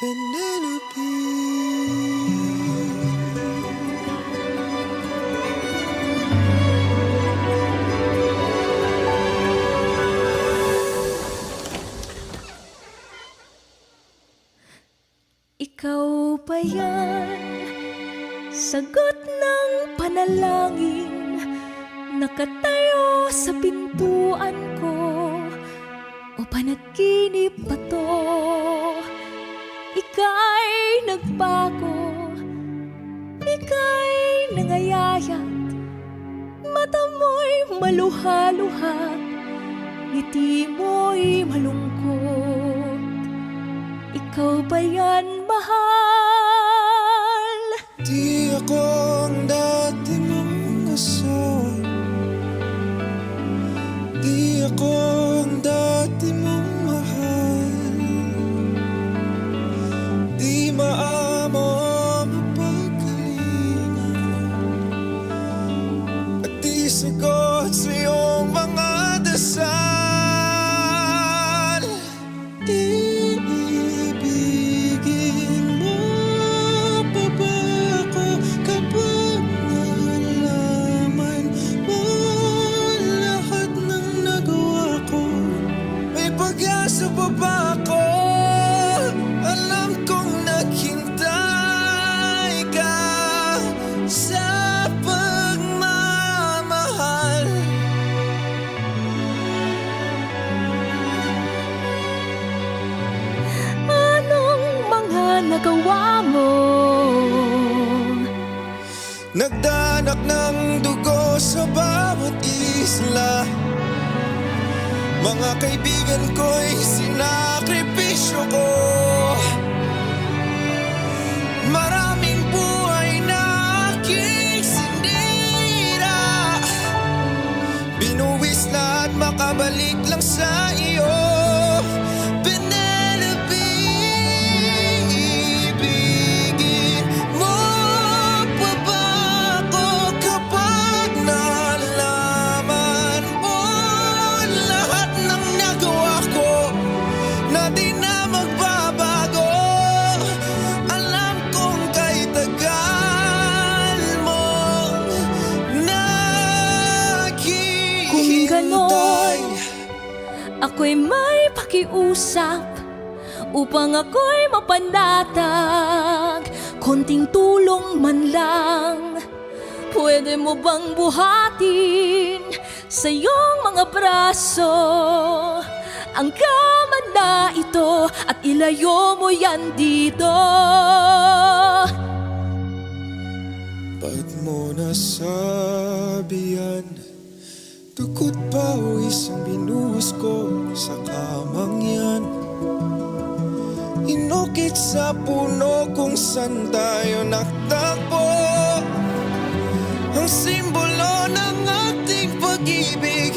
Ikaw ba yan? Sagot ng panalangin Nakatayo sa pintuan ko O panaginip ba to? Maluha-luha Ngiti mo'y malungkot ikaw ba yan, mahal? Di ako mga nagawa mo? Nagdanak ng dugo sa bawat isla. Mga kaibigan ko'y sinakripisyo ko. Maraming buhay na aking sinira Binuwis na at makabalik lang sa iyo Ako'y may pakiusap upang ako'y mapanatag. Konting tulong man lang Pwede mo bang buhatin sa iyong mga braso? Ang kaman na ito at ilayo mo yan dito. Ba't mo nasabi yan? Tukot pawis ang binuhos ko sa kamang yan. Inukit sa puno kung saan tayo nagtagpo Ang simbolo ng ating pag-ibig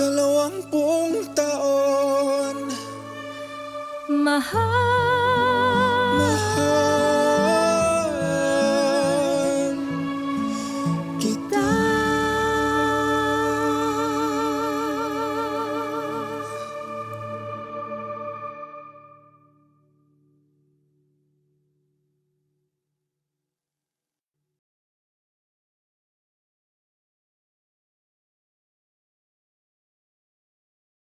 dalawampung taon. Mahal